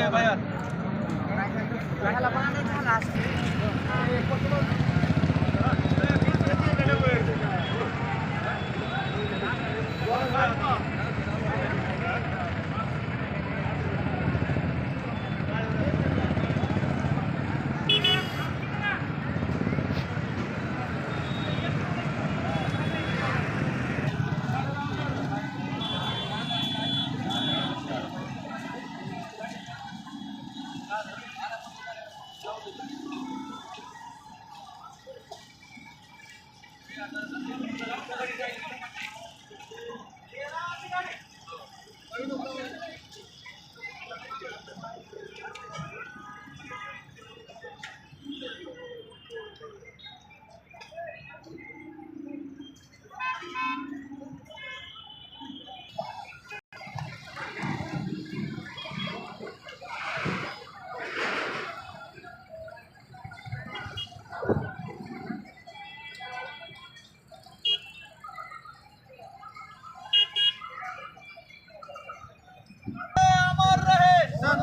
अमर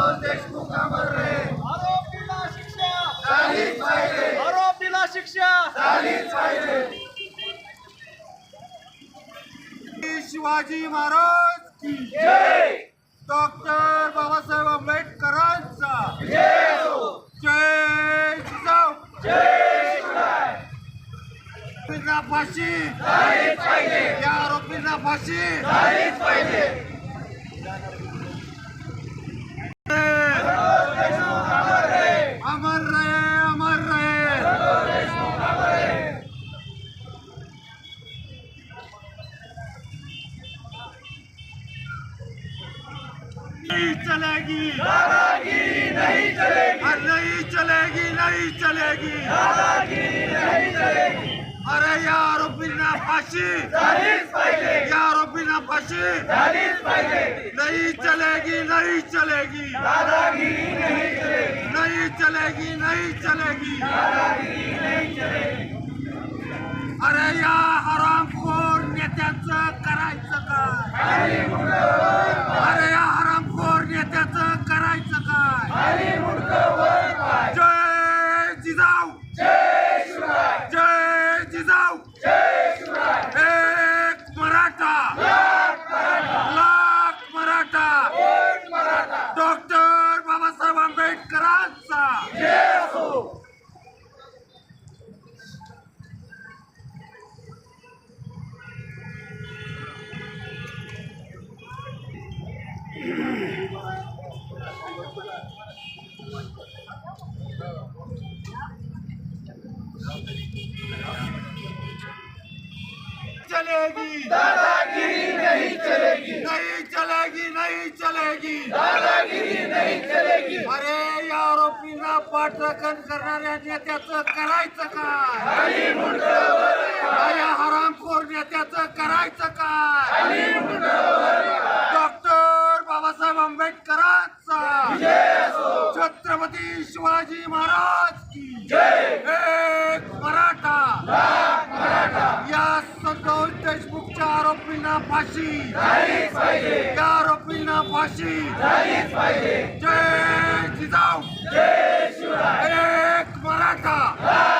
संतोष देशमुख अमर रहे आरोपीला शिक्षा. झालीच पाहिजे. आरोपीला शिक्षा. झालीच पाहिजे. शिवाजी महाराज की जय. डॉक्टर बाबासाहेब आंबेडकरांचा. जय हो जिजाऊ फाशी. या आरोपींना फाशी. झालीच पाहिजे. चलेगी। दादागिरी नहीं चलेगी। और नहीं चलेगी नहीं चलेगी। दादागिरी नहीं चलेगी। अरे या आरोपींना फाशी झालीच पाहिजे या आरोपींना फाशी झालीच पाहिजे नहीं चलेगी नहीं चलेगी। दादागिरी नहीं चलेगी। नहीं चलेगी नहीं चलेगी। दादागिरी नहीं चलेगी। अरे या हरामखोर नेत्यांचं करायचं काय अरे या नेत्याचं करायचं काय खाली मुंडक वर पाय जय जिजाऊ जय शिवराय जय जिजाऊ जय शिवराय एक मराठा लाख मराठा लाख मराठा कोट मराठा डॉक्टर बाबासाहेब आंबेडकरांचा जय असो चलेगी दादागिरी नहीं चलेगी चलेगी नहीं चलेगी. दादागिरी नहीं चलेगी. अरे या आरोपींना पाठराखण करणाऱ्या नेत्याचं करायचं काय या. हरामखोर नेत्याचं करायचं काय डॉक्टर बाबासाहेब आंबेडकरांचा. छत्रपती शिवाजी महाराज की. जय एक मराठा लाख मराठा या संतोष देशमुखच्या आरोपींना फाशी. त्या आरोपींना फाशी. जय जिजाऊ. एक मराठा.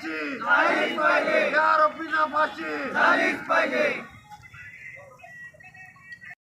फाशी झालीच पाहिजे. या आरोपींना फाशी. झालीच पाहिजे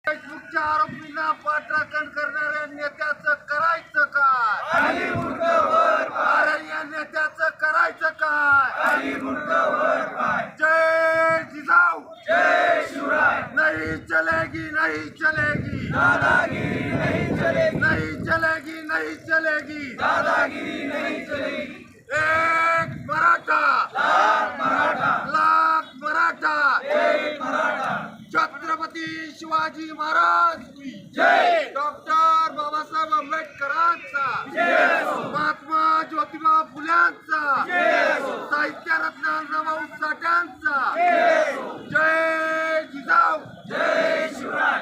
देशमुखच्या आरोपींना पाठराखण करणाऱ्या नेत्याचं करायचं काय खाली मुंडकं वर पाय अरे या नेत्याचं करायचं काय खाली मुंडकं वर पाय जय जिजाऊ जय शिवराय नहीं चलेगी नहीं चलेगी दादागिरी नहीं चलेगी नहीं चलेगी नहीं चलेगी दादागिरी नहीं चलेगी एक मराठा लाख मराठा लाख मराठा एक मराठा छत्रपती शिवाजी महाराज की जय डॉक्टर बाबासाहेब आंबेडकरांचा जय असो महात्मा ज्योतिबा फुल्यांचा जय असो साहित्य रत्न अण्णाभाऊ साठ्यांचा जय असो जय जिजाऊ जय शिवराय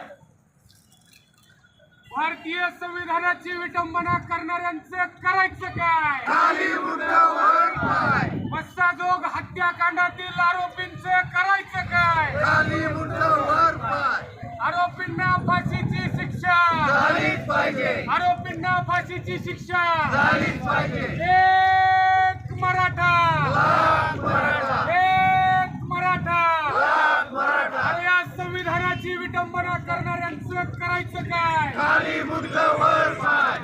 भारतीय संविधानाची विटंबना करणाऱ्यांचं करायचं काय? पाय. बस्साजोग हत्याकांडातील आरोपींचं करायचं काय? आरोपींना फाशीची शिक्षा. आरोपींना फाशीची शिक्षा. एक मराठा लाख मराठा एक मराठा लाख मराठा अरे या संविधानाची विटंबना करणाऱ्यांचं करायचं काय? खाली मुंडकं वर पाय.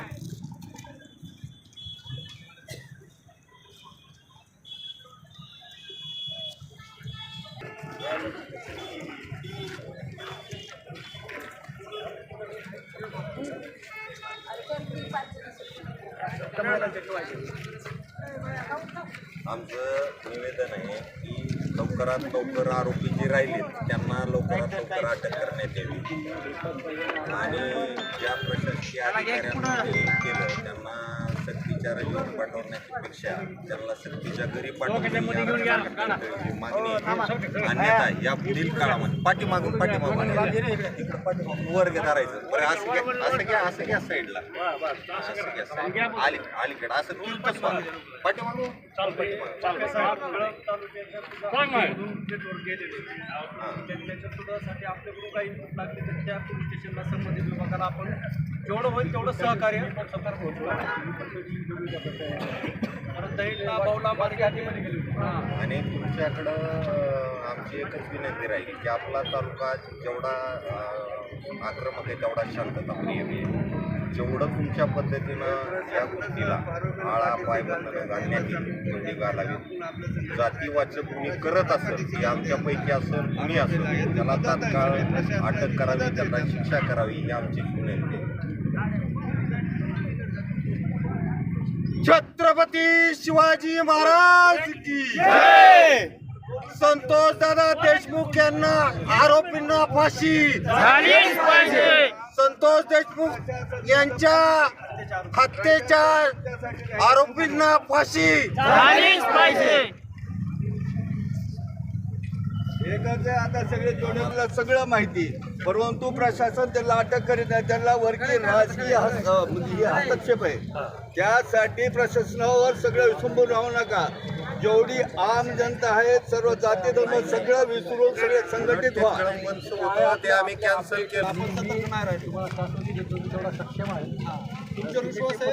आमचं निवेदन आहे लवकरात लवकर आरोपी जे राहिलेत त्यांना लवकरात लवकर अटक करण्यात यावी. आणि ज्या प्रशासकीय अधिकाऱ्यांना केलं त्यांना सक्तीच्या रजेवर पाठवण्याची पेक्षा त्यांना सक्तीच्या घरी पाठवण्याची मागणी आहे. अन्यथा या पुढील काळामध्ये पाठीमागून पाठीमागून तिकडं पाठीमागून वर्ग धरायचं. बरं असं घ्या असं घ्या असं घ्या साईडला. असं घ्या अलीकडं. असं तिरकस व्हा. पाठीमागून. त्याच्यासाठी आपल्याकडून काही इनपुट लागले तर त्या पोलीस स्टेशनला संबंधित विभागाला आपण जेवढं होईल तेवढं सहकार्य. परत दहीला बाऊला मार्गे आधीमध्ये गेली हां. आणि तुमच्याकडं आमची एकच विनंती राहील की आपला तालुका जेवढा अं, आक्रमक आहे तेवढा शांतता प्रिय आहे. जेवढं तुमच्या पद्धतीनं या गोष्टीला आळा पायबंधनं घालण्यात येईल घालावी जातीवाचक कुणी करत असेल की आमच्यापैकी असेल कुणी असेल त्याला तात्काळ अटक करावी त्यांना शिक्षा करावी ही आमची विनंती आहे. छत्रपती शिवाजी महाराज की संतोष दादा देशमुख यांना आरोपींना फाशी संतोष देशमुख यांच्या हत्येच्या आरोपींना फाशी एकच आहे आता सगळे जोडीला सगळं माहिती. परंतु प्रशासन त्याला अटक करीत नाही त्याला वरती राजकीय म्हणजे हस्तक्षेप आहे. त्यासाठी प्रशासनावर सगळं विसंबून राहू नका. जेवढी आम जनता आहे सर्व जाती धर्म सगळं विसरून सगळे संघटित व्हा. ते आम्ही कॅन्सल केलं तुमचा विश्वास आहे?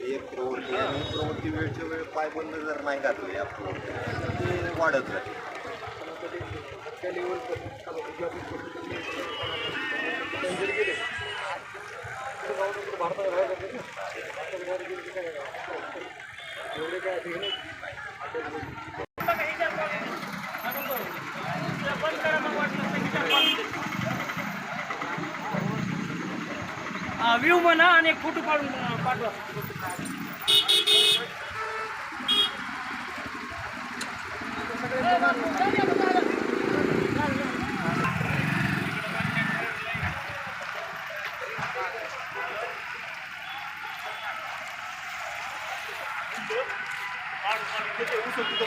एक प्रवृत्ती आणि प्रवृत्ती वेळच्या वेळ पाय बंद जर नाही घातली या प्रवृत्ती ते वाढत राहील व्ह्यू म्हणा आणि एक फोटो काढून पाठवा. 선수도